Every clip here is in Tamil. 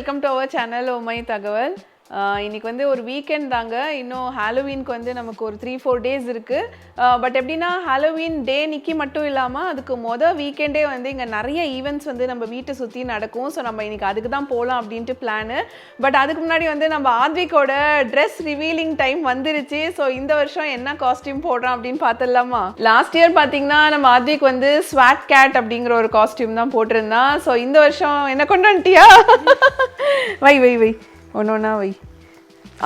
வெல்கம் டு அவர் சேனல் ஓமை தகவல் இன்றைக்கி இன்னைக்கு வந்து ஒரு வீக்கெண்ட் தாங்க. இன்னும் ஹாலோவீனுக்கு வந்து நமக்கு ஒரு த்ரீ ஃபோர் டேஸ் இருக்குது பட் எப்படின்னா ஹாலோவீன் டே நிக்கி மட்டும் இல்லாமல் அதுக்கு மொதல் வீக்கெண்டே வந்து இங்கே நிறைய ஈவெண்ட்ஸ் வந்து நம்ம வீட்டை சுற்றி நடக்கும். ஸோ நம்ம இன்றைக்கி அதுக்கு தான் போகலாம் அப்படின்ட்டு பிளானு பட் அதுக்கு முன்னாடி வந்து நம்ம ஆத்விக்கோட ட்ரெஸ் ரிவீலிங் டைம் வந்துருச்சு. ஸோ இந்த வருஷம் என்ன காஸ்டியூம் போடுறோம் அப்படின்னு பார்த்துடலாமா லாஸ்ட் இயர் பார்த்தீங்கன்னா நம்ம ஆத்விக் வந்து ஸ்வாட் கேட் அப்படிங்கிற ஒரு காஸ்டியூம் தான் போட்டிருந்தான். ஸோ இந்த வருஷம் என்ன கொண்டு வந்துட்டியா வை வை வை. ஒன்று ஒன்றா வை.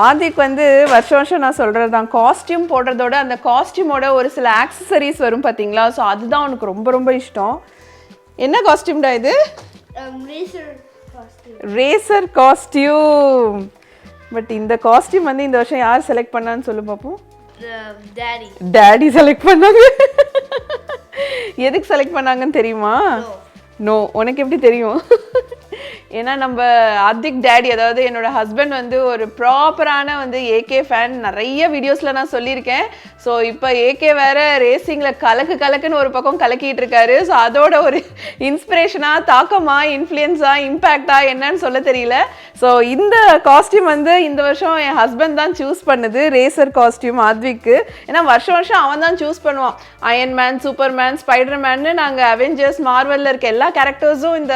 ஆதிக் வந்து வருஷம் வருஷம் நான் சொல்கிறது தான் காஸ்டியூம் போடுறதோட அந்த காஸ்டியூமோட ஒரு சில ஆக்சசரிஸ் வரும் பார்த்தீங்களா ஸோ அதுதான் அவனுக்கு ரொம்ப ரொம்ப இஷ்டம். என்ன காஸ்டியூம்டா இது. ரேசர் காஸ்டியூம் பட் இந்த காஸ்டியூம் வந்து இந்த வருஷம் யார் செலக்ட் பண்ணான்னு சொல்லு பார்ப்போம். டேடி செலக்ட் பண்ணாங்க. எதுக்கு செலக்ட் பண்ணாங்கன்னு தெரியுமா? நோ உனக்கு எப்படி தெரியும்? ஏன்னா நம்ம அதிக் டேடி அதாவது என்னோட ஹஸ்பண்ட் வந்து ஒரு ப்ராப்பரான வந்து ஏகே ஃபேன் நிறைய வீடியோஸில் நான் சொல்லியிருக்கேன். ஸோ இப்போ ஏகே வேற ரேசிங்கில் கலக்கு கலக்குன்னு ஒரு பக்கம் கலக்கிட்டு இருக்காரு. ஸோ அதோட ஒரு இன்ஸ்பிரேஷனாக தாக்கமா இன்ஃப்ளூயன்ஸா இம்பேக்டா என்னன்னு சொல்ல தெரியல. ஸோ இந்த காஸ்டியூம் வந்து இந்த வருஷம் என் ஹஸ்பண்ட் தான் சூஸ் பண்ணுது ரேசர் காஸ்டியூம் ஆத்விக்கு. ஏன்னா வருஷம் வருஷம் அவன் தான் சூஸ் பண்ணுவான். Iron man super man spider மேன்னு நாங்கள் அவெஞ்சர்ஸ் மார்வலில் இருக்க எல்லா கேரக்டர்ஸும் இந்த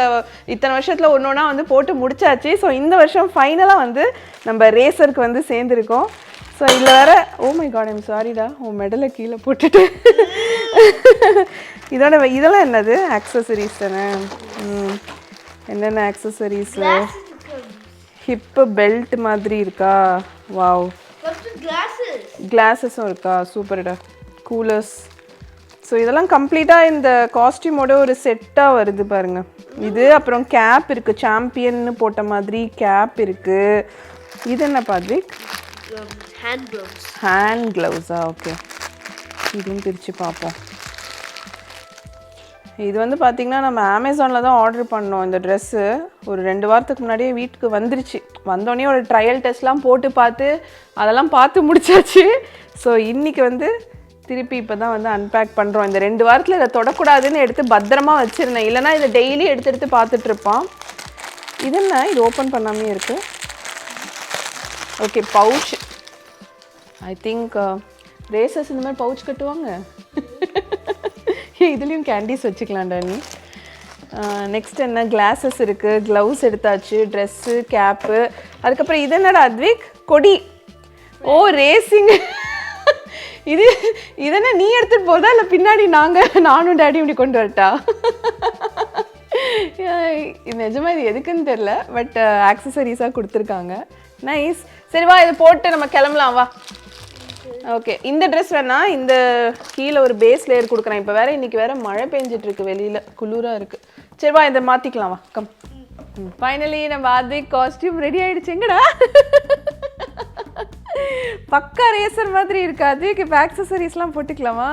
இத்தனை வருஷத்தில் ஒன்று ஒன்றா வந்து போட்டு முடிச்சாச்சு. ஸோ இந்த வருஷம் ஃபைனலாக வந்து நம்ம ரேசருக்கு வந்து சேர்ந்துருக்கோம். ஸோ இதில் வேற ஓ மை காட் ஐம் சாரிடா உன் மெடலை கீழே போட்டுட்டு. இதோட இதெல்லாம் என்னது? ஆக்சசரிஸ் தானே. என்னென்ன ஆக்சசரிஸு ஹிப்பு பெல்ட் மாதிரி இருக்கா? வாவ்? கிளாஸஸும் இருக்கா? சூப்பர்டா கூலர்ஸ் ஸோ இதெல்லாம் கம்ப்ளீட்டாக இந்த காஸ்டியூமோட ஒரு செட்டாக வருது பாருங்க. இது அப்புறம் கேப் இருக்கு. சாம்பியன்னு போட்ட மாதிரி கேப் இருக்கு. இது என்ன பாத்விக் hand gloves. ஹேண்ட் க்ளவுஸா ஓகே இதுவும் பிரித்து பார்ப்போம். இது வந்து பார்த்திங்கன்னா நம்ம அமேசானில் தான் ஆர்டர் பண்ணோம் இந்த ட்ரெஸ்ஸு ஒரு ரெண்டு வாரத்துக்கு முன்னாடியே வீட்டுக்கு வந்துருச்சு. வந்தோடனே ஒரு ட்ரையல் டெஸ்ட்லாம் போட்டு பார்த்து அதெல்லாம் பார்த்து முடிச்சாச்சு. ஸோ இன்றைக்கி வந்து திருப்பி இப்போ தான் வந்து அன்பேக் பண்ணுறோம் இந்த ரெண்டு வாரத்தில் இதை தொடக்கூடாதுன்னு எடுத்து பத்திரமா வச்சுருந்தேன். இல்லைனா இதை டெய்லி எடுத்து எடுத்து பார்த்துட்ருப்பான் இது என்ன? இது ஓப்பன் பண்ணாமே இருக்குது okay pouch I think racers இந்த மாதிரி பவுச் கட்டுவாங்க? இதுலேயும் கேண்டீஸ் வச்சுக்கலாம்டா நீ. Uh, நெக்ஸ்ட் என்ன? கிளாஸஸ் இருக்குது க்ளவுஸ் எடுத்தாச்சு. ட்ரெஸ்ஸு கேப்பு அதுக்கப்புறம் இது என்னடா அத்விக் கொடி. ஓ ரேசிங் இது இதென்ன நீ எடுத்துகிட்டு போதா இல்லை பின்னாடி நாங்கள் நானும் டேடி இப்படி கொண்டு வரட்டா? இது இது எதுக்குன்னு தெரில பட் uh, ஆக்சசரிஸாக கொடுத்துருக்காங்க. நைஸ் சரி வா இது போட்டு நம்ம கிளம்பலாம் வா. ஓகே இந்த ட்ரெஸ் வேணா இந்த கீழே ஒரு பேஸ் லேயர் கொடுக்குறேன். இப்போ வேற இன்னைக்கு வேற மழை பெஞ்சிட்ருக்கு வெளியில். வெளியில இருக்குது சரி வா இதை மாற்றிக்கலாம் வா. கம் ஃபைனலி நம்ம ஆத்விக் காஸ்டியூம் ரெடி ஆகிடுச்சு எங்கடா? பக்கா ரேசர் மாதிரி இருக்கு. அதுக்கு இப்போ ஆக்சசரிஸ்லாம் போட்டுக்கலாமா?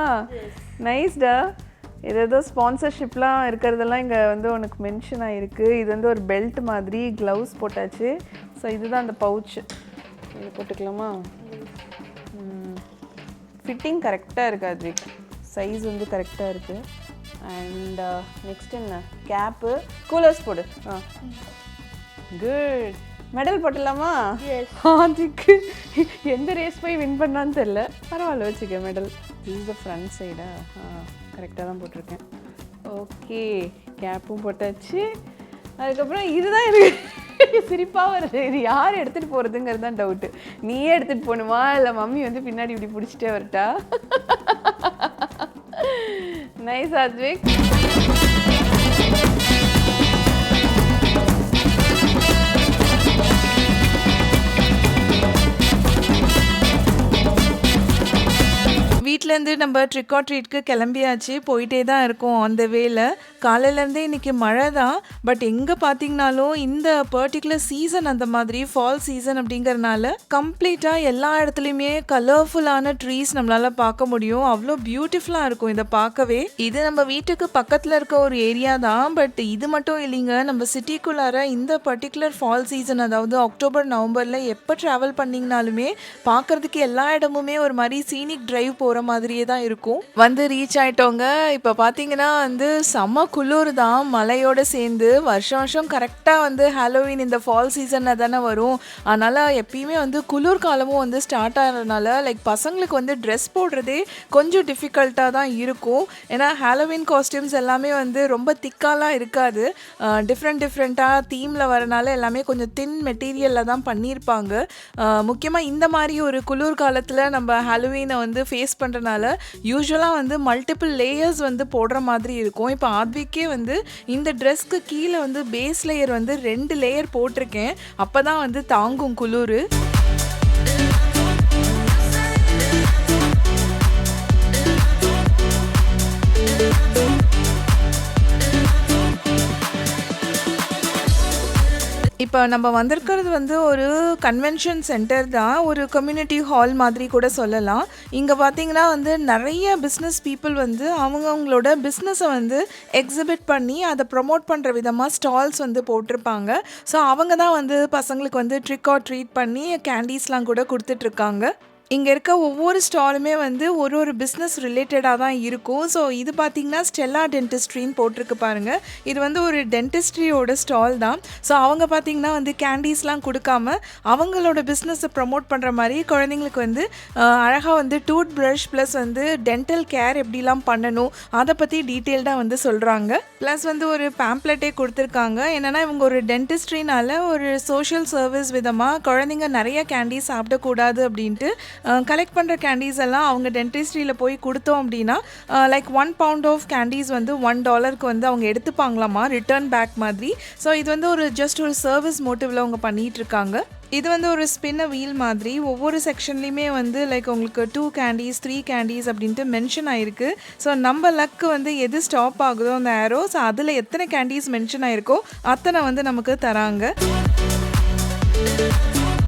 நைஸ்டா இது ஏதோ ஸ்பான்சர்ஷிப்லாம் இருக்கிறதெல்லாம் இங்கே வந்து உனக்கு மென்ஷன் ஆகிருக்கு இது வந்து ஒரு பெல்ட் மாதிரி க்ளவுஸ் போட்டாச்சு. ஸோ இதுதான் அந்த பவுச் இது போட்டுக்கலாமா? ஃபிட்டிங் கரெக்டாக இருக்குது அதுவிக் சைஸ் வந்து கரெக்டாக இருக்குது அண்ட் நெக்ஸ்ட் என்ன? கேப்பு கூலர்ஸ் போடு. ஆ. குட் மெடல் போட்டுடலாமா? Yes. அதுக்கு எந்த ரேஸ் போய் வின் பண்ணான்னு தெரில பரவாயில்ல வச்சுக்க மெடல் இஸ் த ஃப்ரண்ட் சைடா ஆ கரெக்டாக தான் போட்டிருக்கேன். ஓகே கேப்பும் போட்டாச்சு. அதுக்கப்புறம் இதுதான் எனக்கு சிரிப்பாக வருது. இது யார் எடுத்துகிட்டு போகிறதுங்கிறது தான் டவுட்டு நீயே எடுத்துகிட்டு போகணுமா? இல்லை மம்மி வந்து பின்னாடி இப்படி பிடிச்சிட்டே வரட்டா? நைஸ் அத்விக் வீட்டிலேருந்து நம்ம ட்ரிக் ஆர் ட்ரீட்க்கு கிளம்பியாச்சு போயிட்டே தான் இருக்கோம் அந்த வேல காலையிலேருந்தே இன்றைக்கி மழை தான் பட் எங்கே பார்த்தீங்கனாலும் இந்த பர்டிகுலர் சீசன் அந்த மாதிரி ஃபால் சீசன் அப்படிங்கிறனால கம்ப்ளீட்டாக எல்லா இடத்துலையுமே கலர்ஃபுல்லான ட்ரீஸ் நம்மளால் பார்க்க முடியும். அவ்வளோ பியூட்டிஃபுல்லாக இருக்கும் இதை பார்க்கவே. இது நம்ம வீட்டுக்கு பக்கத்தில் இருக்க ஒரு ஏரியா தான். பட் இது மட்டும் இல்லைங்க நம்ம சிட்டிக்குள்ளார இந்த பர்டிகுலர் ஃபால் சீசன் அதாவது அக்டோபர் நவம்பரில் எப்போ ட்ராவல் பண்ணிங்கனாலுமே பார்க்கறதுக்கு எல்லா இடமுமே ஒரு மாதிரி சீனிக் ட்ரைவ் போகிற மாதிரியே தான் இருக்கும். வந்து ரீச் ஆகிட்டோங்க இப்போ பார்த்தீங்கன்னா வந்து செம்ம குளிர் தான் மழையோடு சேர்ந்து வருஷம் வருஷம் கரெக்டாக வந்து ஹாலோவின் இந்த ஃபால் சீசனில் தானே வரும். அதனால் எப்பயுமே வந்து குளிர் காலமும் வந்து ஸ்டார்ட் ஆகிறதுனால லைக் பசங்களுக்கு வந்து ட்ரெஸ் போடுறதே கொஞ்சம் டிஃபிகல்ட்டாக தான் இருக்கும். ஏன்னா ஹாலோவின் காஸ்டியூம்ஸ் எல்லாமே வந்து ரொம்ப திக்காலாம் இருக்காது. டிஃப்ரெண்ட் டிஃப்ரெண்ட்டாக தீமில் வரனால எல்லாமே கொஞ்சம் தின் மெட்டீரியலில் தான் பண்ணியிருப்பாங்க. முக்கியமாக இந்த மாதிரி ஒரு குளிர் காலத்தில் நம்ம ஹாலோவீனை வந்து ஃபேஸ் பண்ணுறனால யூஸ்வலாக வந்து மல்டிபிள் லேயர்ஸ் வந்து போடுற மாதிரி இருக்கும். இப்போ ஃபேப்ரிக்கே வந்து இந்த ட்ரெஸ்க்கு கீழே வந்து பேஸ் லேயர் வந்து ரெண்டு லேயர் போட்டிருக்கேன். அப்போ தான் வந்து தாங்கும் குளிர். இப்போ நம்ம வந்திருக்கிறது வந்து ஒரு கன்வென்ஷன் சென்டர் தான் ஒரு கம்யூனிட்டி ஹால் மாதிரி கூட சொல்லலாம். இங்கே பார்த்தீங்கன்னா வந்து நிறைய பிஸ்னஸ் பீப்புள் வந்து அவங்கவுங்களோட பிஸ்னஸை வந்து எக்ஸிபிட் பண்ணி அதை ப்ரொமோட் பண்ணுற விதமாக ஸ்டால்ஸ் வந்து போட்டிருப்பாங்க. ஸோ அவங்க தான் வந்து பசங்களுக்கு வந்து ட்ரிக் ஆர் ட்ரீட் பண்ணி கேண்டீஸ்லாம் கூட கொடுத்துட்ருக்காங்க இங்கே இருக்க ஒவ்வொரு ஸ்டாலுமே வந்து ஒரு ஒரு பிஸ்னஸ் ரிலேட்டடாக தான் இருக்கும். ஸோ இது பார்த்திங்கன்னா ஸ்டெல்லா டென்டிஸ்ட்ரின்னு போட்டிருக்கு பாருங்கள் இது வந்து ஒரு டென்டிஸ்ட்ரியோட ஸ்டால் தான். ஸோ அவங்க பார்த்திங்கன்னா வந்து கேண்டீஸ்லாம் கொடுக்காம அவங்களோட பிஸ்னஸை ப்ரமோட் பண்ணுற மாதிரி குழந்தைங்களுக்கு வந்து அழகாக வந்து டூத் ப்ரஷ் ப்ளஸ் வந்து டென்டல் கேர் எப்படிலாம் பண்ணணும் அதை பற்றி டீட்டெயில்டாக வந்து சொல்கிறாங்க ப்ளஸ் வந்து ஒரு பேம்ப்ளெட்டே கொடுத்துருக்காங்க. என்னென்னா இவங்க ஒரு டென்டிஸ்ட்ரினால ஒரு சோஷியல் சர்வீஸ் விதமாக குழந்தைங்க நிறைய கேண்டீஸ் சாப்பிடக்கூடாது அப்படின்ட்டு கலெக்ட் பண்ணுற கேண்டீஸ் எல்லாம் அவங்க டென்டிஸ்ட்ரியில் போய் கொடுத்தோம் அப்படின்னா like one pound of candies வந்து ஒன் டாலருக்கு வந்து அவங்க எடுத்துப்பாங்களாமா ரிட்டர்ன் பேக் மாதிரி. ஸோ இது வந்து ஒரு ஜஸ்ட் ஒரு சர்வீஸ் மோட்டிவில் அவங்க பண்ணிகிட்டு இருக்காங்க. இது வந்து ஒரு ஸ்பின்ன வீல் மாதிரி. ஒவ்வொரு செக்ஷன்லேயுமே வந்து லைக் உங்களுக்கு டூ கேண்டீஸ் த்ரீ கேண்டீஸ் அப்படின்ட்டு மென்ஷன் ஆயிருக்கு. ஸோ நம்ம லக்கு வந்து எது ஸ்டாப் ஆகுதோ அந்த ஏரோ ஸோ அதில் எத்தனை கேண்டீஸ் மென்ஷன் ஆயிருக்கோ அத்தனை வந்து நமக்கு தராங்க.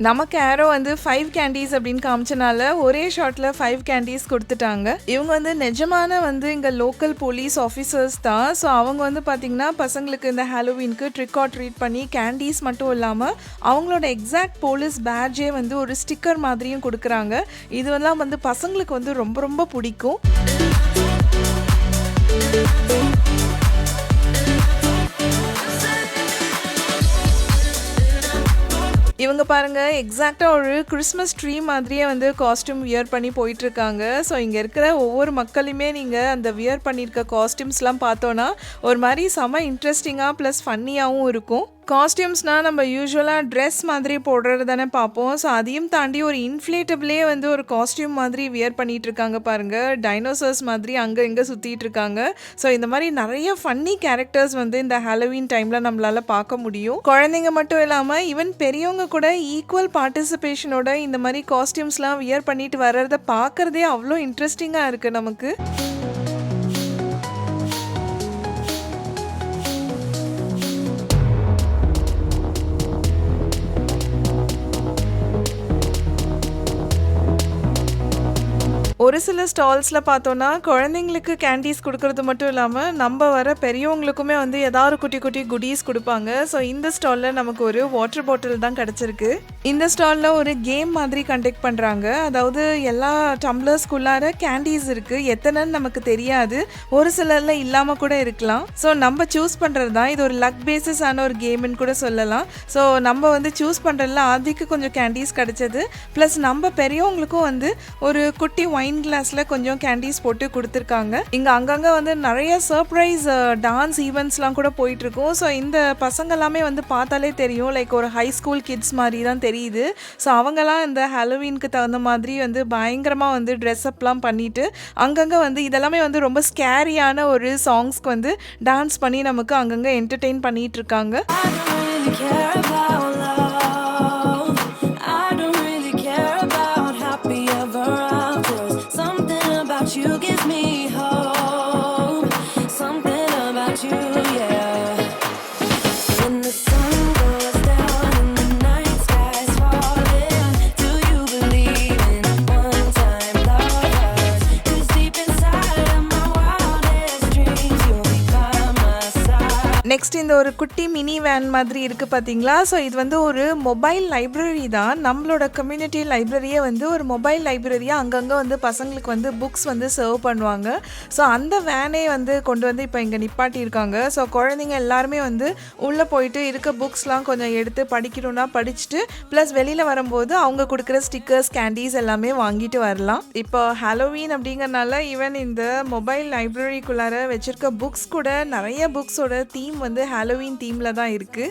நமக்கு ஏரோ வந்து ஃபைவ் கேண்டீஸ் அப்படின்னு காமிச்சனால ஒரே ஷாட்டில் ஃபைவ் கேண்டீஸ் கொடுத்துட்டாங்க. இவங்க வந்து நிஜமான வந்து இங்கே லோக்கல் போலீஸ் ஆஃபீஸர்ஸ் தான். ஸோ அவங்க வந்து பார்த்திங்கன்னா பசங்களுக்கு இந்த ஹாலோவீனுக்கு ட்ரிக் ஆர் ட்ரீட் பண்ணி கேண்டீஸ் மட்டும் இல்லாமல் அவங்களோட எக்ஸாக்ட் போலீஸ் பேட்ஜே வந்து ஒரு ஸ்டிக்கர் மாதிரியும் கொடுக்குறாங்க. இதுவெல்லாம் வந்து பசங்களுக்கு வந்து ரொம்ப ரொம்ப பிடிக்கும். இவங்க பாருங்க எக்ஸாக்டாக ஒரு கிறிஸ்மஸ் ட்ரீ மாதிரியே வந்து காஸ்டியூம் வியர் பண்ணி போயிட்டுருக்காங்க. ஸோ இங்கே இருக்கிற ஒவ்வொரு மக்களுமே நீங்கள் அந்த வியர் பண்ணியிருக்க காஸ்டியூம்ஸ்லாம் பார்த்தோன்னா ஒரு மாதிரி செம இன்ட்ரெஸ்டிங்காக ப்ளஸ் ஃபன்னியாகவும் இருக்கும். காஸ்டியூம்ஸ்னால் நம்ம யூஸ்வலாக ட்ரெஸ் மாதிரி போடுறது தானே பார்ப்போம். ஸோ அதையும் தாண்டி ஒரு இன்ஃப்ளேட்டபிளே வந்து ஒரு காஸ்டியூம் மாதிரி வியர் பண்ணிகிட்டு இருக்காங்க பாருங்கள் டைனோசர்ஸ் மாதிரி அங்கே இங்கே சுற்றிட்டு இருக்காங்க. ஸோ இந்த மாதிரி நிறைய ஃபன்னி கேரக்டர்ஸ் வந்து இந்த ஹாலோவீன் டைமில் நம்மளால் பார்க்க முடியும். குழந்தைங்க மட்டும் இல்லாமல் ஈவன் பெரியவங்க கூட ஈக்குவல் பார்ட்டிசிபேஷனோட இந்த மாதிரி காஸ்டியூம்ஸ்லாம் வியர் பண்ணிட்டு வர்றதை பார்க்குறதே அவ்வளோ இன்ட்ரெஸ்டிங்காக இருக்குது நமக்கு. ஒரு சில ஸ்டால்ஸில் பார்த்தோன்னா குழந்தைங்களுக்கு கேண்டீஸ் கொடுக்கறது மட்டும் இல்லாமல் நம்ம வர பெரியவங்களுக்குமே வந்து ஏதாவது குட்டி குட்டி குடீஸ் கொடுப்பாங்க. ஸோ இந்த ஸ்டாலில் நமக்கு ஒரு வாட்டர் பாட்டில் தான் கிடச்சிருக்கு. இந்த ஸ்டாலில் ஒரு கேம் மாதிரி கண்டக்ட் பண்ணுறாங்க அதாவது எல்லா டம்ளர்ஸ்குள்ளார கேண்டீஸ் இருக்குது எத்தனைன்னு நமக்கு தெரியாது. ஒரு சிலரில் இல்லாமல் கூட இருக்கலாம். ஸோ நம்ம சூஸ் பண்ணுறது தான். இது ஒரு லக் பேசிஸ் ஆன ஒரு கேம்னு கூட சொல்லலாம். ஸோ நம்ம வந்து சூஸ் பண்ணுறதுல ஆதிக்கு கொஞ்சம் கேண்டீஸ் கிடச்சது. ப்ளஸ் நம்ம பெரியவங்களுக்கும் வந்து ஒரு குட்டி ஒயின் கிளாஸில் கொஞ்சம் கேண்டீஸ் போட்டு கொடுத்துருக்காங்க. இங்கே அங்கங்கே வந்து நிறைய சர்ப்ரைஸ் டான்ஸ் ஈவெண்ட்ஸ்லாம் கூட போயிட்டுருக்கும். ஸோ இந்த பசங்க எல்லாமே வந்து பார்த்தாலே தெரியும். லைக் ஒரு ஹை ஸ்கூல் கிட்ஸ் மாதிரி தான் தெரியுது. ஸோ அவங்கெல்லாம் இந்த ஹாலோவீனுக்கு தகுந்த மாதிரி வந்து பயங்கரமாக வந்து ட்ரெஸ்அப்லாம் பண்ணிட்டு அங்கங்கே வந்து இதெல்லாமே வந்து ரொம்ப ஸ்கேரியான ஒரு சாங்ஸ்க்கு வந்து டான்ஸ் பண்ணி நமக்கு அங்கங்கே என்டர்டெயின் பண்ணிட்டு இருக்காங்க really care about love. இந்த ஒரு குட்டி மினி வேன் மாதிரி இருக்குது பார்த்தீங்களா ஸோ இது வந்து ஒரு மொபைல் லைப்ரரி தான். நம்மளோட கம்யூனிட்டி லைப்ரரியே வந்து ஒரு மொபைல் லைப்ரரியாக அங்கங்கே வந்து பசங்களுக்கு வந்து புக்ஸ் வந்து சர்வ் பண்ணுவாங்க. ஸோ அந்த வேனே வந்து கொண்டு வந்து இப்போ இங்கே நிப்பாட்டியிருக்காங்க ஸோ குழந்தைங்க எல்லாருமே வந்து உள்ளே போயிட்டு இருக்க புக்ஸ்லாம் கொஞ்சம் எடுத்து படிக்கணும்னா படிச்சுட்டு ப்ளஸ் வெளியில் வரும்போது அவங்க கொடுக்குற ஸ்டிக்கர்ஸ் கேண்டீஸ் எல்லாமே வாங்கிட்டு வரலாம். இப்போ ஹாலோவீன் அப்படிங்கறனால ஈவன் இந்த மொபைல் லைப்ரரிக்குள்ளார வச்சுருக்க புக்ஸ் கூட நிறைய புக்ஸோட தீம் வந்து ஹாலோவீன் தீமில் தான் இருக்குது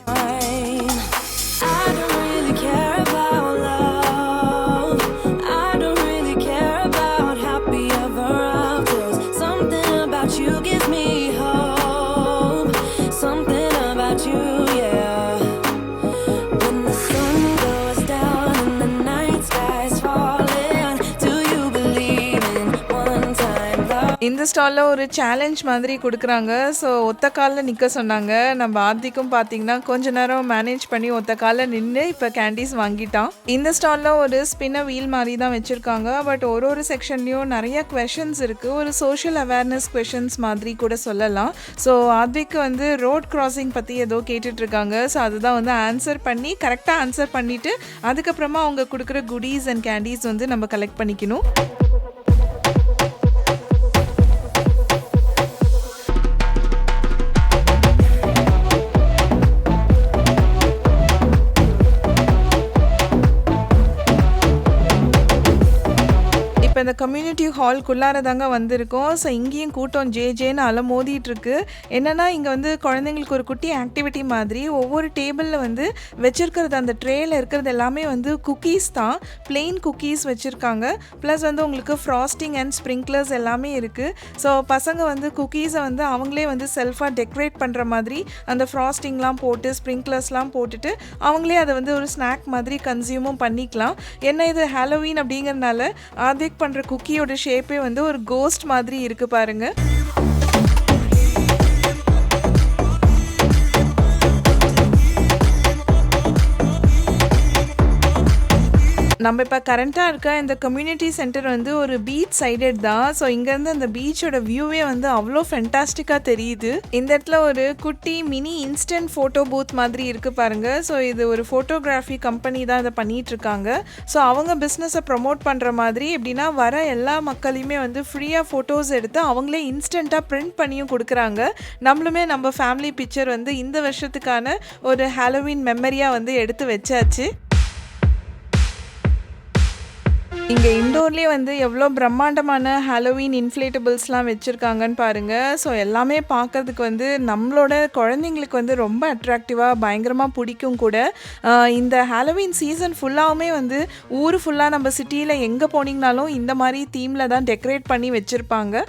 ஸ்டாலில் ஒரு சேலஞ்ச் மாதிரி கொடுக்குறாங்க. ஸோ ஒத்த காலில் நிற்க சொன்னாங்க. நம்ம ஆர்த்திக்கும் பார்த்தீங்கன்னா கொஞ்ச நேரம் மேனேஜ் பண்ணி ஒத்த காலில் நின்று இப்போ கேண்டீஸ் வாங்கிட்டான். இந்த ஸ்டாலில் ஒரு ஸ்பின்ன வீல் மாதிரி தான் வச்சுருக்காங்க. பட் ஒரு ஒரு செக்ஷன்லேயும் நிறைய கொஷின்ஸ் இருக்குது ஒரு சோஷியல் அவேர்னஸ் கொஷின்ஸ் மாதிரி கூட சொல்லலாம். ஸோ ஆர்த்திக்கு வந்து ரோட் கிராசிங் பற்றி ஏதோ கேட்டுட்ருக்காங்க. ஸோ அதுதான் வந்து ஆன்சர் பண்ணி கரெக்டாக ஆன்சர் பண்ணிவிட்டு அதுக்கப்புறமா அவங்க கொடுக்குற குடீஸ் அண்ட் கேண்டீஸ் வந்து நம்ம கலெக்ட் பண்ணிக்கணும். இப்போ இந்த கம்யூனிட்டி ஹால்குள்ளார தாங்க வந்திருக்கோம். ஸோ இங்கேயும் கூட்டம் ஜே ஜேன்னு அலை மோதிட்டு இருக்கு என்னன்னா இங்கே வந்து குழந்தைங்களுக்கு ஒரு குட்டி ஆக்டிவிட்டி மாதிரி ஒவ்வொரு டேபிளில் வந்து வச்சிருக்கிறது அந்த ட்ரேயில் இருக்கிறது எல்லாமே வந்து குக்கீஸ் தான். பிளெயின் குக்கீஸ் வச்சுருக்காங்க. ப்ளஸ் வந்து உங்களுக்கு ஃப்ராஸ்டிங் அண்ட் ஸ்ப்ரிங்க்லர்ஸ் எல்லாமே இருக்குது ஸோ பசங்க வந்து குக்கீஸை வந்து அவங்களே வந்து செல்ஃபாக டெக்கரேட் பண்ணுற மாதிரி அந்த ஃப்ராஸ்டிங்லாம் போட்டு ஸ்ப்ரிங்க்லர்ஸ்லாம் போட்டுட்டு அவங்களே அதை வந்து ஒரு ஸ்நாக் மாதிரி கன்சியூமும் பண்ணிக்கலாம். என்ன இது ஹாலோவீன் அப்படிங்கிறனால ஆதிக் பண்ணுற குக்கியோட ஷேப்பே வந்து ஒரு கோஸ்ட் மாதிரி இருக்குது பாருங்க. நம்ம இப்போ கரண்ட்டாக இருக்க இந்த கம்யூனிட்டி சென்டர் வந்து ஒரு பீச் சைடட் தான். ஸோ இங்கேருந்து அந்த பீச்சோட வியூவே வந்து அவ்வளோ ஃபென்டாஸ்டிக்காக தெரியுது. இந்த இடத்துல ஒரு குட்டி மினி இன்ஸ்டன்ட் ஃபோட்டோ பூத் மாதிரி இருக்கு பாருங்க. ஸோ இது ஒரு ஃபோட்டோகிராஃபி கம்பெனி தான் இதை பண்ணிட்டு இருக்காங்க. ஸோ அவங்க பிஸ்னஸை ப்ரொமோட் பண்ணுற மாதிரி எப்படின்னா வர எல்லா மக்களையுமே வந்து ஃப்ரீயாக ஃபோட்டோஸ் எடுத்து அவங்களே இன்ஸ்டண்ட்டாக பிரிண்ட் பண்ணியும் கொடுக்குறாங்க. நம்மளுமே நம்ம ஃபேமிலி பிக்சர் வந்து இந்த வருஷத்துக்கான ஒரு ஹாலோவீன் மெமரியாக வந்து எடுத்து வச்சாச்சு. இங்கே இண்டோர்லேயே வந்து எவ்வளோ பிரம்மாண்டமான ஹாலோவீன் இன்ஃப்ளேட்டபிள்ஸ்லாம் வச்சுருக்காங்கன்னு பாருங்கள் ஸோ எல்லாமே பார்க்கறதுக்கு வந்து நம்மளோட குழந்தைங்களுக்கு வந்து ரொம்ப அட்ராக்டிவாக பயங்கரமாக பிடிக்கும் கூட. இந்த ஹாலோவீன் சீசன் ஃபுல்லாகவுமே வந்து ஊர் ஃபுல்லாக நம்ம சிட்டியில் எங்கே போனீங்கனாலும் இந்த மாதிரி தீமில் தான் டெக்கரேட் பண்ணி வச்சுருப்பாங்க.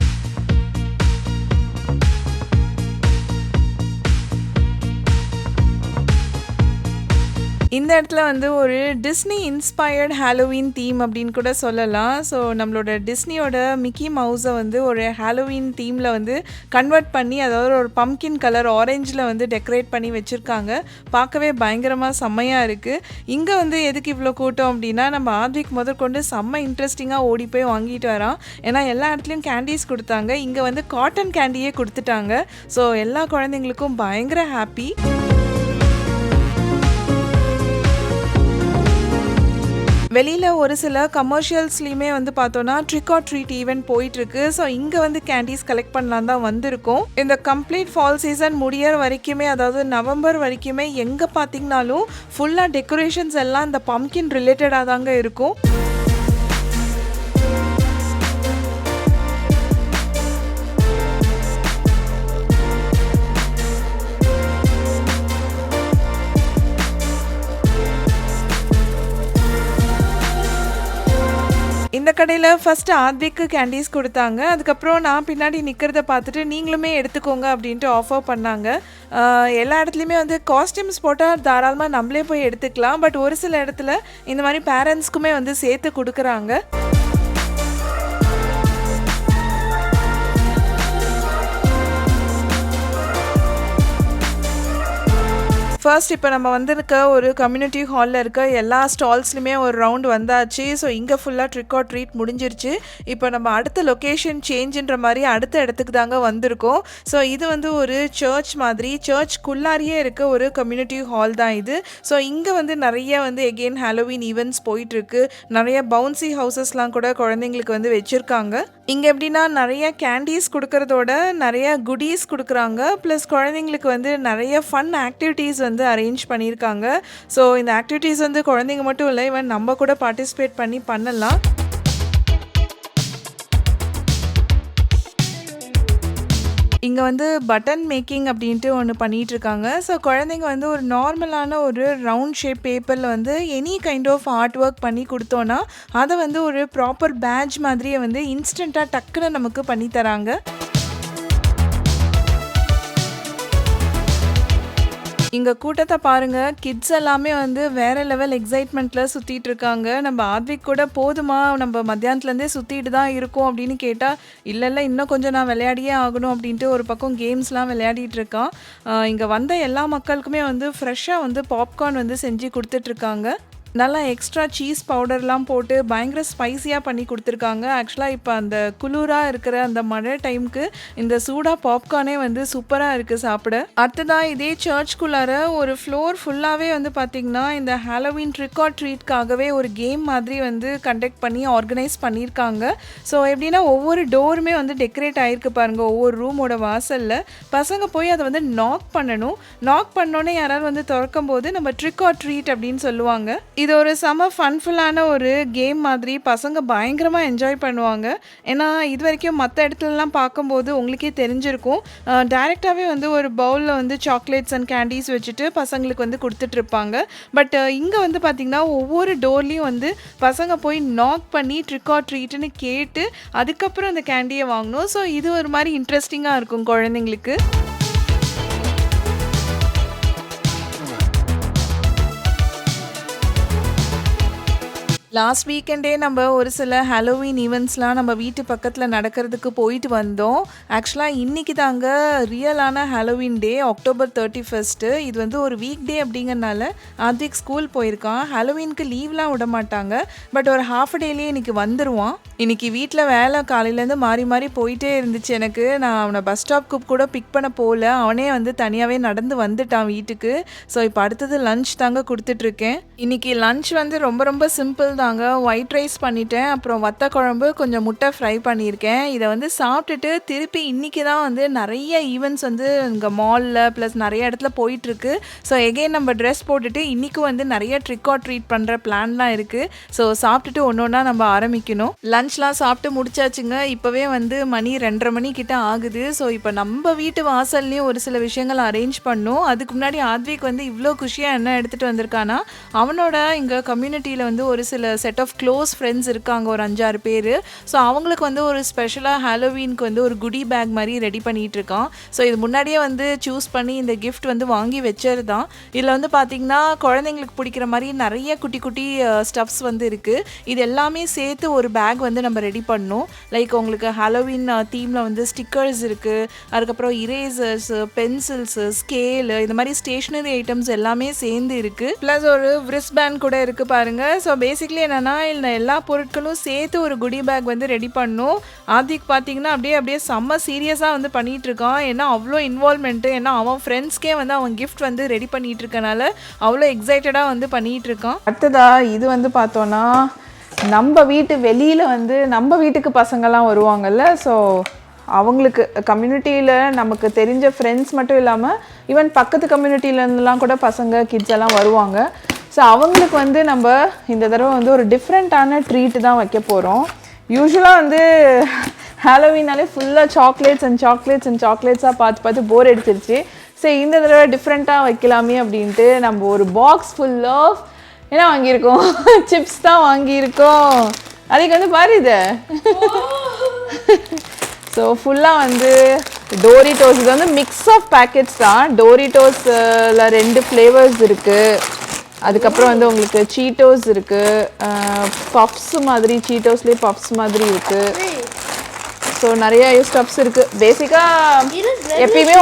இந்த இடத்துல வந்து ஒரு டிஸ்னி இன்ஸ்பயர்ட் ஹாலோவீன் தீம் அப்படின்னு கூட சொல்லலாம். ஸோ நம்மளோட டிஸ்னியோட மிக்கி மவுஸை வந்து ஒரு ஹாலோவீன் தீமில் வந்து கன்வெர்ட் பண்ணி அதாவது ஒரு பம்கின் கலர் ஆரஞ்சில் வந்து டெக்கரேட் பண்ணி வச்சுருக்காங்க. பார்க்கவே பயங்கரமாக செம்மையாக இருக்குது இங்கே வந்து எதுக்கு இவ்வளோ கூட்டம் அப்படின்னா நம்ம ஆத்விக் முதற்கொண்டு செம்ம இன்ட்ரெஸ்டிங்காக ஓடி போய் வாங்கிட்டு வரான். ஏன்னா எல்லா இடத்துலையும் கேண்டீஸ் கொடுத்தாங்க. இங்கே வந்து காட்டன் கேண்டியே கொடுத்துட்டாங்க. ஸோ எல்லா குழந்தைங்களுக்கும் பயங்கர ஹாப்பி வெளியில் ஒரு சில கமர்ஷியல்ஸ்லையுமே வந்து பார்த்தோன்னா ட்ரிக் ஆர் ட்ரீட் ஈவெண்ட் போயிட்டுருக்கு. ஸோ இங்கே வந்து கேண்டீஸ் கலெக்ட் பண்ணலாம் தான் வந்திருக்கோம். இந்த கம்ப்ளீட் ஃபால் சீசன் முடியற வரைக்குமே அதாவது நவம்பர் வரைக்குமே எங்கே பார்த்தீங்கனாலும் ஃபுல்லாக டெக்கரேஷன்ஸ் எல்லாம் இந்த பம்கின் ரிலேட்டடாக தாங்க இருக்கும். கடையில் ஃபஸ்ட்டு ஆத்விக்கு கேண்டீஸ் கொடுத்தாங்க. அதுக்கப்புறம் நான் பின்னாடி நிற்கிறத பார்த்துட்டு நீங்களுமே எடுத்துக்கோங்க அப்படின்ட்டு ஆஃபர் பண்ணாங்க. எல்லா இடத்துலையுமே வந்து காஸ்டியூம்ஸ் போட்டால் தாராளமாக நம்மளே போய் எடுத்துக்கலாம். பட் ஒரு சில இடத்துல இந்த மாதிரி பேரண்ட்ஸ்க்குமே வந்து சேர்த்து கொடுக்குறாங்க. ஃபர்ஸ்ட் இப்போ நம்ம வந்திருக்க ஒரு கம்யூனிட்டி ஹாலில் இருக்க எல்லா ஸ்டால்ஸ்லையுமே ஒரு ரவுண்ட் வந்தாச்சு. ஸோ இங்கே ஃபுல்லாக ட்ரிக் ஆர் ட்ரீட் முடிஞ்சிருச்சு. இப்போ நம்ம அடுத்த லொக்கேஷன் சேஞ்சுன்ற மாதிரி அடுத்த இடத்துக்கு தாங்க வந்திருக்கோம். ஸோ இது வந்து ஒரு சர்ச் மாதிரி சர்ச்க்குள்ளாரியே இருக்க ஒரு கம்யூனிட்டி ஹால் தான் இது. ஸோ இங்கே வந்து நிறைய வந்து எகெயின் ஹாலோவின் ஈவெண்ட்ஸ் போயிட்டுருக்கு. நிறைய பவுன்சி ஹவுசஸ்லாம் கூட குழந்தைங்களுக்கு வந்து வச்சுருக்காங்க. இங்கே எப்படின்னா நிறைய கேண்டீஸ் கொடுக்கறதோட நிறைய குடீஸ் கொடுக்குறாங்க. ப்ளஸ் குழந்தைங்களுக்கு வந்து நிறைய ஃபன் ஆக்டிவிட்டீஸ் வந்து அரேஞ்ச் பண்ணியிருக்காங்க. ஸோ இந்த ஆக்டிவிட்டீஸ் வந்து குழந்தைங்க மட்டும் இல்லை ஈவன் நம்ம கூட பார்ட்டிசிபேட் பண்ணி பண்ணலாம். இங்கே வந்து பட்டன் மேக்கிங் அப்படின்ட்டு ஒன்று பண்ணிகிட்ருக்காங்க ஸோ குழந்தைங்க வந்து ஒரு நார்மலான ஒரு ரவுண்ட் ஷேப் பேப்பரில் வந்து any kind of art work பண்ணி கொடுத்தோன்னா அதை வந்து ஒரு ப்ராப்பர் பேட்ச் மாதிரியே வந்து இன்ஸ்டண்ட்டாக டக்குன்னு நமக்கு பண்ணி இங்கே கூட்டத்தை பாருங்கள் கிட்ஸ் எல்லாமே வந்து வேறு லெவல் எக்ஸைட்மெண்ட்டில் சுற்றிட்டு இருக்காங்க. நம்ம ஆத்விக் கூட போதுமா? நம்ம மத்தியானத்துலேருந்தே சுற்றிட்டு தான் இருக்கோம் அப்படின்னு கேட்டால் இல்லை இல்லை இன்னும் கொஞ்சம் நான் விளையாடியே ஆகணும் அப்படின்ட்டு ஒரு பக்கம் கேம்ஸ்லாம் விளையாடிட்டு இருக்கான். இங்கே வந்த எல்லா மக்களுக்குமே வந்து ஃப்ரெஷ்ஷாக வந்து பாப்கார்ன் வந்து செஞ்சு கொடுத்துட்ருக்காங்க நல்லா எக்ஸ்ட்ரா சீஸ் பவுடர்லாம் போட்டு பயங்கர ஸ்பைசியாக பண்ணி கொடுத்துருக்காங்க. ஆக்சுவலாக இப்போ அந்த குளிராக இருக்கிற அந்த மழை டைமுக்கு இந்த சூடாக பாப்கார்னே வந்து சூப்பராக இருக்குது சாப்பிட. அடுத்ததாக இதே சர்ச்குள்ளார ஒரு ஃப்ளோர் ஃபுல்லாகவே வந்து பார்த்திங்கன்னா இந்த ஹாலோவின் ட்ரிக் ஆர் ட்ரீட்காகவே ஒரு கேம் மாதிரி வந்து கண்டக்ட் பண்ணி ஆர்கனைஸ் பண்ணியிருக்காங்க. ஸோ எப்படின்னா ஒவ்வொரு டோருமே வந்து டெக்கரேட் ஆகிருக்கு பாருங்கள் ஒவ்வொரு ரூமோட வாசலில். பசங்க போய் அதை வந்து நாக் பண்ணணும். நாக் பண்ணோன்னே யாராவது வந்து திறக்கும் போது நம்ம ட்ரிக் ஆர் ட்ரீட் அப்படின்னு சொல்லுவாங்க. இது ஒரு செம ஃபன்ஃபுல்லான ஒரு கேம் மாதிரி. பசங்க பயங்கரமாக என்ஜாய் பண்ணுவாங்க. ஏன்னா இது வரைக்கும் மற்ற இடத்துலலாம் பார்க்கும்போது உங்களுக்கே தெரிஞ்சிருக்கும். டைரெக்டாகவே வந்து ஒரு பவுலில் வந்து சாக்லேட்ஸ் அண்ட் கேண்டீஸ் வச்சுட்டு பசங்களுக்கு வந்து கொடுத்துட்ருப்பாங்க. பட் இங்கே வந்து பார்த்திங்கன்னா ஒவ்வொரு டோர்லேயும் வந்து பசங்க போய் நாக் பண்ணி ட்ரிக் ஆர் ட்ரீட்டுன்னு கேட்டு அதுக்கப்புறம் அந்த கேண்டியை வாங்கணும். ஸோ இது ஒரு மாதிரி இன்ட்ரெஸ்டிங்காக இருக்கும் குழந்தைங்களுக்கு. லாஸ்ட் வீக்கெண்டே நம்ம ஒரு சில ஹாலோவீன் ஈவெண்ட்ஸ்லாம் நம்ம வீட்டு பக்கத்தில் நடக்கிறதுக்கு போயிட்டு வந்தோம். ஆக்சுவலாக இன்றைக்கி தாங்க ரியலான Halloween day October thirty first இது வந்து ஒரு வீக் டே அப்படிங்கறனால ஆத்விக் ஸ்கூல் போயிருக்கான். ஹாலோவீனுக்கு லீவ்லாம் விட மாட்டாங்க. பட் ஒரு ஹாஃப் டேலேயே இன்னைக்கு வந்துடுவான் இன்றைக்கி வீட்டில் வேலை காலையிலேருந்து மாறி மாறி போயிட்டே இருந்துச்சு எனக்கு. நான் அவனை பஸ் ஸ்டாப்க்கு கூட பிக் பண்ண போகல அவனே வந்து தனியாகவே நடந்து வந்துட்டான் வீட்டுக்கு. ஸோ இப்போ அடுத்தது லஞ்ச் தாங்க கொடுத்துட்ருக்கேன் இன்றைக்கி லஞ்ச் வந்து ரொம்ப ரொம்ப சிம்பிள் தான். நாங்கள் ஒயிட் ரைஸ் பண்ணிட்டேன். அப்புறம் வத்த குழம்பு கொஞ்சம் முட்டை ஃப்ரை பண்ணியிருக்கேன். இதை வந்து சாப்பிட்டுட்டு திருப்பி இன்றைக்கி தான் வந்து நிறைய ஈவெண்ட்ஸ் வந்து இங்கே மாலில் ப்ளஸ் நிறைய இடத்துல போயிட்டுருக்கு. ஸோ எகெயின் நம்ம ட்ரெஸ் போட்டுட்டு இன்றைக்கும் வந்து நிறைய ட்ரிக் ஆர் ட்ரீட் பண்ணுற பிளான்லாம் இருக்குது ஸோ சாப்பிட்டுட்டு ஒன்று ஒன்றா நம்ம ஆரம்பிக்கணும். லஞ்ச்லாம் சாப்பிட்டு முடிச்சாச்சுங்க. இப்போவே வந்து மணி ரெண்டரை மணி கிட்ட ஆகுது. ஸோ இப்போ நம்ம வீட்டு வாசல்லையும் ஒரு சில விஷயங்கள் அரேஞ்ச் பண்ணோம். அதுக்கு முன்னாடி ஆத்விக் வந்து இவ்வளோ குஷியாக என்ன எடுத்துகிட்டு வந்திருக்கானா அவனோட இங்கே கம்யூனிட்டியில் வந்து ஒரு சில செட் ஆஃப் க்ளோஸ் ஃப்ரெண்ட்ஸ் இருக்காங்க ஒரு அஞ்சாறு பேர். ஸோ அவங்களுக்கு வந்து ஒரு ஸ்பெஷலாக ஹாலோவீனுக்கு வந்து ஒரு குடி பேக் மாதிரி ரெடி பண்ணிகிட்டு இருக்கான். ஸோ இது முன்னாடியே வந்து சூஸ் பண்ணி இந்த கிஃப்ட் வந்து வாங்கி வச்சது தான் இதில் வந்து பார்த்திங்கன்னா குழந்தைங்களுக்கு பிடிக்கிற மாதிரி நிறைய குட்டி குட்டி ஸ்டஃப்ஸ் வந்து இருக்குது இது எல்லாமே சேர்த்து ஒரு பேக் வந்து நம்ம ரெடி பண்ணோம் லைக் உங்களுக்கு ஹாலோவீன் தீமில் வந்து ஸ்டிக்கர்ஸ் இருக்குது அதுக்கப்புறம் இரேசர்ஸ் பென்சில்ஸு ஸ்கேலு இந்த மாதிரி ஸ்டேஷ்னரி ஐட்டம்ஸ் எல்லாமே சேர்ந்து இருக்குது ப்ளஸ் ஒரு wrist கூட இருக்குது பாருங்கள் ஸோ பேசிக்லி என்னென்னா இந்த எல்லா பொருட்களும் சேர்த்து ஒரு குடி பேக் வந்து ரெடி பண்ணும். ஆதிக் பார்த்தீங்கன்னா அப்படியே அப்படியே செம்ம சீரியஸாக வந்து பண்ணிகிட்டு இருக்கான். ஏன்னா அவ்வளோ இன்வால்மெண்ட்டு ஏன்னா அவன் ஃப்ரெண்ட்ஸ்க்கே வந்து அவன் கிஃப்ட் வந்து ரெடி பண்ணிகிட்டு இருக்கனால அவ்வளோ எக்ஸைட்டடாக வந்து பண்ணிகிட்டு இருக்கான். அடுத்ததா இது வந்து பார்த்தோன்னா நம்ம வீட்டு வெளியில் வந்து நம்ம வீட்டுக்கு பசங்கள்லாம் வருவாங்கல்ல ஸோ அவங்களுக்கு கம்யூனிட்டியில் நமக்கு தெரிஞ்ச ஃப்ரெண்ட்ஸ் மட்டும் இல்லாமல் ஈவன் பக்கத்து கம்யூனிட்டியிலேருந்துலாம் கூட பசங்க கிட்ஸ் எல்லாம் வருவாங்க. ஸோ அவங்களுக்கு வந்து நம்ம இந்த தடவை வந்து ஒரு டிஃப்ரெண்ட்டான ட்ரீட்டு தான் வைக்க போகிறோம் யூஸ்வலாக வந்து ஹாலோவீனாலே ஃபுல்லாக சாக்லேட்ஸ் அண்ட் சாக்லேட்ஸ் அண்ட் சாக்லேட்ஸாக பார்த்து பார்த்து போர் அடிச்சிருச்சு. சரி இந்த தடவை டிஃப்ரெண்ட்டாக வைக்கலாமே அப்படின்ட்டு நம்ம ஒரு பாக்ஸ் ஃபுல் ஆஃப் என்ன வாங்கியிருக்கோம்? சிப்ஸ் தான் வாங்கியிருக்கோம். அதுக்கு வந்து பாரு ஸோ ஃபுல்லாக வந்து டோரிட்டோஸ் இது வந்து மிக்ஸ் ஆஃப் பேக்கெட்ஸ் தான். டோரிட்டோஸில் ரெண்டு ஃப்ளேவர்ஸ் இருக்குது அதுக்கப்புறம் வந்து உங்களுக்கு சீட்டோஸ் இருக்குது பஃப்ஸ் மாதிரி சீட்டோஸ்லேயே பஃப்ஸ் மாதிரி இருக்குது ஸோ நிறைய ஸ்டப்ஸ் இருக்குது பேசிக்காக எப்பயுமே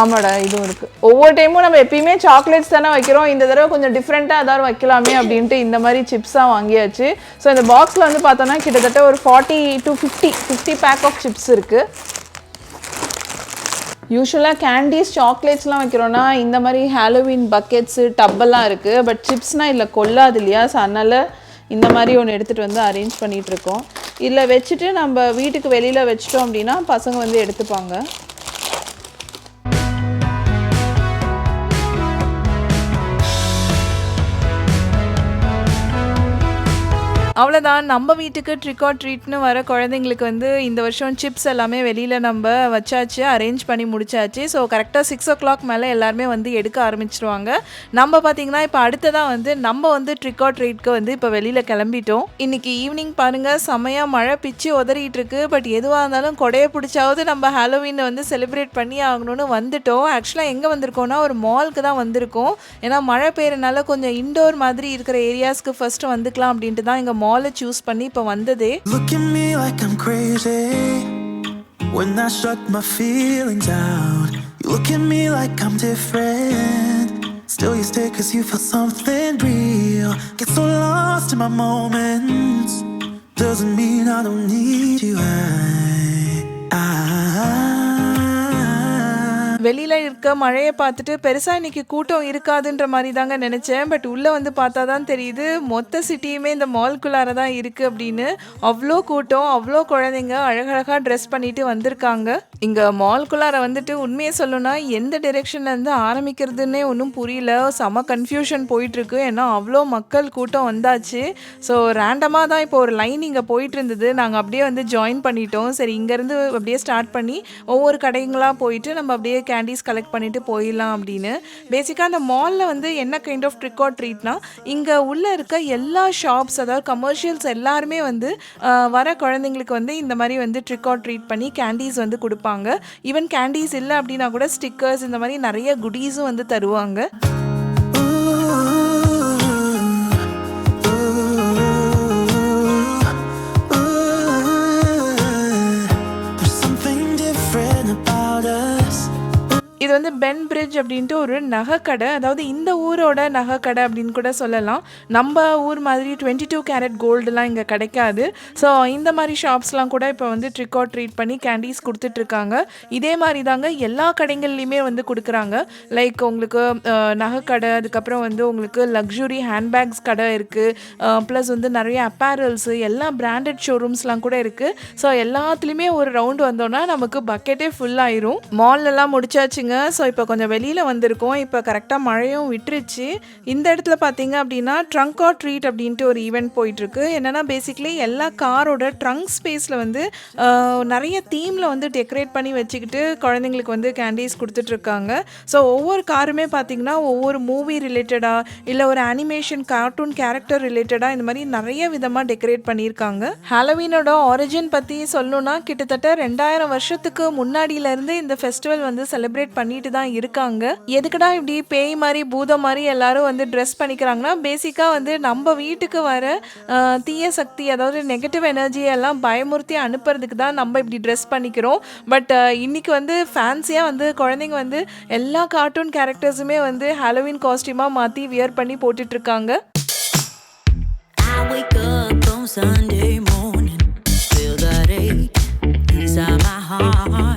ஆமாடா இதுவும் இருக்கு. ஒவ்வொரு டைமும் நம்ம எப்பயுமே சாக்லேட்ஸ் தானே வைக்கிறோம். இந்த தடவை கொஞ்சம் டிஃப்ரெண்ட்டாக ஏதாவது வைக்கலாமே அப்படின்ட்டு இந்த மாதிரி சிப்ஸாக வாங்கியாச்சு. ஸோ இந்த பாக்ஸில் வந்து பார்த்தோன்னா கிட்டத்தட்ட ஒரு forty to fifty fifty pack of chips இருக்குது யூஸ்வலாக கேண்டீஸ் சாக்லேட்ஸ்லாம் வைக்கிறோன்னா இந்த மாதிரி ஹாலோவின் பக்கெட்ஸு டப்பெல்லாம் இருக்குது பட் சிப்ஸ்னால் இல்லை கொல்லாது இல்லையா? ஸோ அதனால் இந்த மாதிரி ஒன்று எடுத்துகிட்டு வந்து அரேஞ்ச் பண்ணிகிட்ருக்கோம் இதில் வச்சுட்டு நம்ம வீட்டுக்கு வெளியில் வச்சிட்டோம் அப்படின்னா பசங்க வந்து எடுத்துப்பாங்க. அவ்வளோதான் நம்ம வீட்டுக்கு ட்ரிக் ஆர் ட்ரீட்னு வர குழந்தைங்களுக்கு வந்து இந்த வருஷம் சிப்ஸ் எல்லாமே வெளியில் நம்ம வச்சாச்சு அரேஞ்ச் பண்ணி முடிச்சாச்சு. ஸோ கரெக்டாக சிக்ஸ் ஓ கிளாக் மேலே எல்லாருமே வந்து எடுக்க ஆரம்பிச்சிருவாங்க. நம்ம பார்த்தீங்கன்னா இப்போ அடுத்ததாக வந்து நம்ம வந்து ட்ரிக் ஆர் ட்ரீட்க்கு வந்து இப்போ வெளியில் கிளம்பிட்டோம். இன்னைக்கு ஈவினிங் பாருங்கள் செமையாக மழை பிச்சு உதறிட்டு இருக்கு. பட் எதுவாக இருந்தாலும் கொடையை பிடிச்சாவது நம்ம ஹாலோவீனை வந்து செலிப்ரேட் பண்ணி ஆகணும்னு வந்துட்டோம். ஆக்சுவலாக எங்கே வந்திருக்கோம்னா ஒரு மாலுக்கு தான் வந்திருக்கோம். ஏன்னா மழை பெய்யறனால கொஞ்சம் இண்டோர் மாதிரி இருக்கிற ஏரியாஸ்க்கு ஃபஸ்ட்டு வந்துக்கலாம் அப்படின்ட்டு தான் எங்கள் மாலை சூஸ் பண்ணி இப்போ வந்ததே Look at me like I'm crazy when I shut my feelings out. You look at me like I'm different. Still, you stay cause you feel something real. Get so lost in my moments. Doesn't mean I don't need you. I, I, வெளியில் இருக்க மழையை பார்த்துட்டு பெருசாக இன்றைக்கி கூட்டம் இருக்காதுன்ற மாதிரி தாங்க நினச்சேன். பட் உள்ளே வந்து பார்த்தா தான் தெரியுது. மொத்த சிட்டியுமே இந்த மால்குள்ளார தான் இருக்குது அப்படின்னு. அவ்வளோ கூட்டம் அவ்வளோ குழந்தைங்க அழகழகாக ட்ரெஸ் பண்ணிட்டு வந்திருக்காங்க. இங்கே மால்குள்ளார வந்துட்டு உண்மையை சொல்லணும்னா எந்த டிரெக்ஷன்லேருந்து ஆரம்பிக்கிறதுன்னே ஒன்றும் புரியல. செம கன்ஃபியூஷன் போயிட்டுருக்கு. ஏன்னா அவ்வளோ மக்கள் கூட்டம் வந்தாச்சு. ஸோ ரேண்டமாக தான் இப்போ ஒரு லைன் இங்கே போயிட்டு இருந்தது நாங்கள் அப்படியே வந்து ஜாயின் பண்ணிட்டோம். சரி இங்கேருந்து அப்படியே ஸ்டார்ட் பண்ணி ஒவ்வொரு கடைங்களாக போயிட்டு நம்ம அப்படியே கேண்டீஸ் கலெக்ட் பண்ணிட்டு போயிடலாம் அப்படின்னு. பேசிக்காக அந்த மாலில் வந்து என்ன கைண்ட் ஆஃப் ட்ரிக் ஆர் ட்ரீட்னா இங்கே உள்ளே இருக்க எல்லா ஷாப்ஸ் அதாவது கமர்ஷியல்ஸ் எல்லாருமே வந்து வர குழந்தைங்களுக்கு வந்து இந்த மாதிரி வந்து ட்ரிக் ஆர் ட்ரீட் பண்ணி கேண்டீஸ் வந்து கொடுப்பாங்க. ஈவன் கேண்டீஸ் இல்லை அப்படின்னா கூட ஸ்டிக்கர்ஸ் இந்த மாதிரி நிறைய குடீஸும் வந்து தருவாங்க. வந்து பென் பிரிட்ஜ் அப்படின்ட்டு ஒரு நகைக்கடை அதாவது இந்த ஊரோட நகைக்கடை அப்படின்னு கூட சொல்லலாம். நம்ம ஊர் மாதிரி டுவெண்ட்டி டூ கேரட் கோல்டுலாம் இங்கே கிடைக்காது. ஸோ இந்த மாதிரி ஷாப்ஸ்லாம் கூட இப்போ வந்து ட்ரிக் ஆர் ட்ரீட் பண்ணி கேண்டீஸ் கொடுத்துட்ருக்காங்க. இதே மாதிரி தாங்க எல்லா கடைகள்லையுமே வந்து கொடுக்குறாங்க. லைக் உங்களுக்கு நகைக்கடை அதுக்கப்புறம் வந்து உங்களுக்கு லக்ஸுரி ஹேண்ட்பேக்ஸ் கடை இருக்குது ப்ளஸ் வந்து நிறைய அப்பேரல்ஸு எல்லா பிராண்டட் ஷோரூம்ஸ்லாம் கூட இருக்குது ஸோ எல்லாத்துலேயுமே ஒரு ரவுண்டு வந்தோன்னா நமக்கு பக்கெட்டே ஃபுல் ஆயிரும். மால்லலாம் முடிச்சாச்சுங்க. ஸோ இப்போ கொஞ்சம் வெளியில் வந்திருக்கோம். இப்போ கரெக்டாக மழையும் விட்டுருச்சு. இந்த இடத்துல பார்த்தீங்க அப்படின்னா ட்ரங்க் ஆர் ட்ரீட் அப்படின்ட்டு ஒரு ஈவெண்ட் போயிட்டுருக்கு. என்னென்னா பேசிக்லி எல்லா காரோட ட்ரங்க் ஸ்பேஸில் வந்து நிறைய தீமில் வந்து டெக்கரேட் பண்ணி வச்சுக்கிட்டு குழந்தைங்களுக்கு வந்து கேண்டீஸ் கொடுத்துட்ருக்காங்க. ஸோ ஒவ்வொரு காருமே பார்த்திங்கன்னா ஒவ்வொரு மூவி ரிலேட்டடாக இல்லை ஒரு அனிமேஷன் கார்ட்டூன் கேரக்டர் ரிலேட்டடாக இந்த மாதிரி நிறைய விதமாக டெக்கரேட் பண்ணியிருக்காங்க. ஹாலோவீனோட ஆரிஜின் பற்றி சொல்லணும்னா கிட்டத்தட்ட ரெண்டாயிரம் வருஷத்துக்கு முன்னாடியிலேருந்து இந்த ஃபெஸ்டிவல் வந்து செலிப்ரேட் பண்ணிட்டு தான் இருக்காங்க. எதுக்குடா இப்படி பேய் மாதிரி பூதம் மாதிரி எல்லாரும் வந்து ட்ரெஸ் பண்ணிக்கிறாங்கன்னா பேசிக்காக வந்து நம்ம வீட்டுக்கு வர தீய சக்தி அதாவது நெகட்டிவ் எனர்ஜியெல்லாம் பயமுறுத்தி அனுப்புறதுக்கு தான் நம்ம இப்படி ட்ரெஸ் பண்ணிக்கிறோம். பட் இன்னைக்கு வந்து ஃபேன்சியாக வந்து குழந்தைங்க வந்து எல்லா கார்ட்டூன் கேரக்டர்ஸுமே வந்து ஹாலோவின் காஸ்டியூமாக மாற்றி வியர் பண்ணி போட்டுட்ருக்காங்க. Sunday morning, feel that ache inside my heart.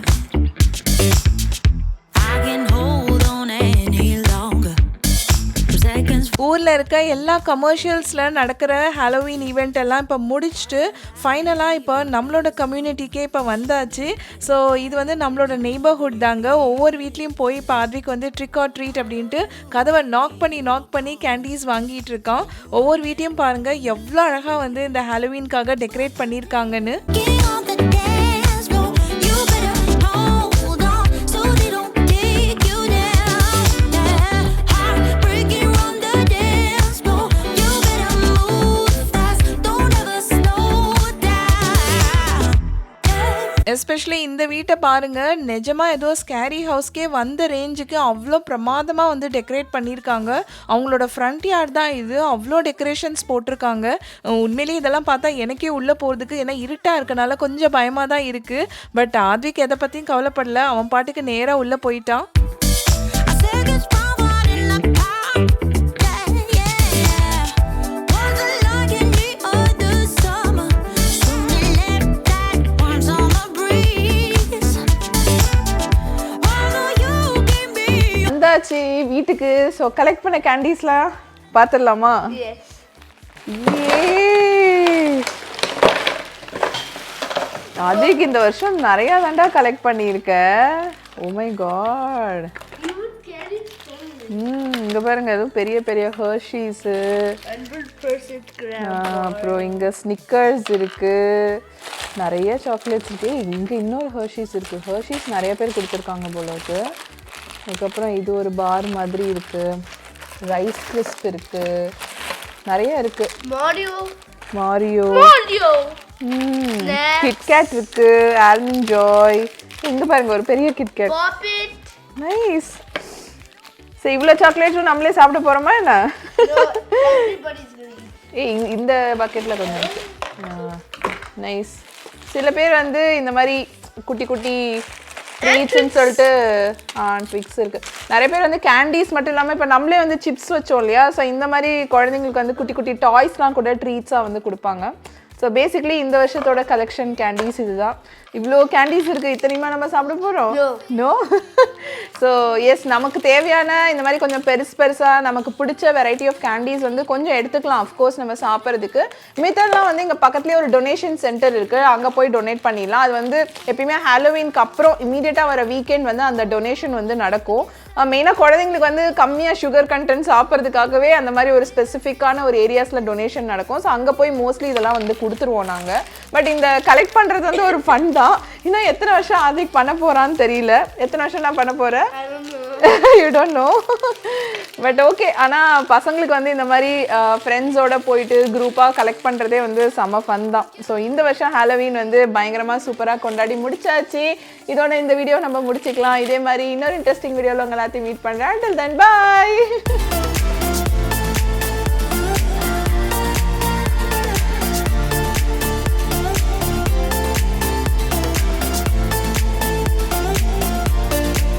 ஊரில் இருக்க எல்லா கமர்ஷியல்ஸில் நடக்கிற ஹாலோவீன் ஈவெண்ட் எல்லாம் இப்போ முடிச்சுட்டு ஃபைனலாக இப்போ நம்மளோட கம்யூனிட்டிக்கே இப்போ வந்தாச்சு. ஸோ இது வந்து நம்மளோட நெய்பர்ஹுட் தாங்க. ஒவ்வொரு வீட்லேயும் போய் இப்போ ஆத்விக் வந்து ட்ரிக் ஆர் ட்ரீட் அப்படின்ட்டு கதவை நாக் பண்ணி நாக் பண்ணி கேண்டீஸ் வாங்கிட்டு இருக்கான். ஒவ்வொரு வீட்டையும் பாருங்கள் எவ்வளோ அழகாக வந்து இந்த ஹாலோவீன்காக டெக்கரேட் பண்ணியிருக்காங்கன்னு எஸ்பெஷலி இந்த வீட்டை பாருங்கள் நிஜமாக ஏதோ ஸ்கேரி ஹவுஸ்க்கே வந்த ரேஞ்சுக்கு அவ்வளோ பிரமாதமாக வந்து டெக்கரேட் பண்ணியிருக்காங்க அவங்களோட ஃப்ரண்ட் யார்ட் தான் இது. அவ்வளோ டெக்கரேஷன்ஸ் போட்டிருக்காங்க. உண்மையிலேயே இதெல்லாம் பார்த்தா எனக்கே உள்ளே போகிறதுக்கு ஏன்னா இருட்டாக இருக்கனால கொஞ்சம் பயமாக தான் இருக்குது பட் ஆத்விக் எதை பற்றியும் கவலைப்படல. அவன் பாட்டுக்கு நேராக உள்ளே போயிட்டான். வீட்டுக்கு ஸோ கலெக்ட் பண்ண கேண்டீஸ்லாம் பார்த்துடலாமா அதுக்கு இந்த வருஷம் நிறைய தாண்டா கலெக்ட் பண்ணியிருக்க. Oh உமை காட் ம் இங்க பாருங்க எதுவும் பெரிய பெரிய ஹர்ஷீஸு அப்புறம் இங்க ஸ்னிக்கர்ஸ் இருக்கு. நிறைய சாக்லேட்ஸ் இருக்கு. இங்க இன்னொரு ஹர்ஷீஸ் இருக்கு. ஹர்ஷீஸ் நிறைய பேர் கொடுத்துருக்காங்க போல அதுக்கப்புறம் இது ஒரு பார் மாதிரி இருக்கு. ரைஸ் கிறிஸ்ப் இருக்கு. நிறைய இருக்கு. Mario. Mario Mario. Snacks. KitKat இருக்கு. ஆல்மண்ட் ஜாய் இங்க பாருங்க ஒரு பெரிய கிட்கேட். நைஸ் சரி இவ்வளோ சாக்லேட்ஸும் நம்மளே சாப்பிட போறோமா என்ன. ஏய் இந்த- பக்கெட்டில் கொஞ்சம். நைஸ் சில பேர் வந்து இந்த மாதிரி குட்டி குட்டி ட்ரீட்ஸ்னு சொல்லிட்டு ட்ரிக்ஸ் இருக்கு. நிறைய பேர் வந்து கேண்டீஸ் மட்டும் இல்லாமல் இப்போ நம்மளே வந்து சிப்ஸ் வச்சோம் இல்லையா? ஸோ இந்த மாதிரி குழந்தைங்களுக்கு வந்து குட்டி குட்டி டாய்ஸ்லாம் கூட ட்ரீட்ஸாக வந்து கொடுப்பாங்க. ஸோ பேசிக்லி இந்த வருஷத்தோட கலெக்ஷன் கேண்டீஸ் இதுதான். இவ்வளோ கேண்டீஸ் இருக்குது இத்தனையுமா நம்ம சாப்பிட போகிறோம். நோ ஸோ எஸ் நமக்கு தேவையான இந்த மாதிரி கொஞ்சம் பெருசு பெருசாக நமக்கு பிடிச்ச வெரைட்டி ஆஃப் கேண்டீஸ் வந்து கொஞ்சம் எடுத்துக்கலாம் அஃப்கோர்ஸ் நம்ம சாப்பிட்றதுக்கு. மித்தெல்லாம் வந்து இங்கே பக்கத்துலேயே ஒரு டொனேஷன் சென்டர் இருக்குது அங்கே போய் டொனேட் பண்ணிடலாம். அது வந்து எப்பயுமே ஹாலோவீனுக்கு அப்புறம் இமீடியட்டாக வர வீக்கெண்ட் வந்து அந்த டொனேஷன் வந்து நடக்கும். மெயினாக குழந்தைங்களுக்கு வந்து கம்மியாக சுகர் கண்டென்ட் சாப்பிட்றதுக்காகவே அந்த மாதிரி ஒரு ஸ்பெசிஃபிக்கான ஒரு ஏரியாஸில் டொனேஷன் நடக்கும். ஸோ அங்கே போய் மோஸ்ட்லி இதெல்லாம் வந்து கொடுத்துருவோம் நாங்கள் பட் இந்த கலெக்ட் பண்ணுறது வந்து ஒரு ஃபன் தான். இன்னும் எத்தனை வருஷம் ஆதிக் பண்ண போகிறான்னு தெரியல. எத்தனை வருஷம் நான் பண்ண போகிறேன் you don't know but okay ஆனால் பசங்களுக்கு வந்து இந்த மாதிரி ஃப்ரெண்ட்ஸோட போயிட்டு குரூப்பாக கலெக்ட் பண்ணுறதே வந்து செம ஃபன் தான். ஸோ இந்த வருஷம் ஹாலோவீன் வந்து பயங்கரமாக சூப்பராக கொண்டாடி முடிச்சாச்சு. இதோட இந்த வீடியோ நம்ம முடிச்சுக்கலாம். இதே மாதிரி இன்னொரு இன்ட்ரெஸ்டிங் வீடியோவில் உங்க எல்லாத்தையும் மீட் பண்ணுறேன் தென் பாய்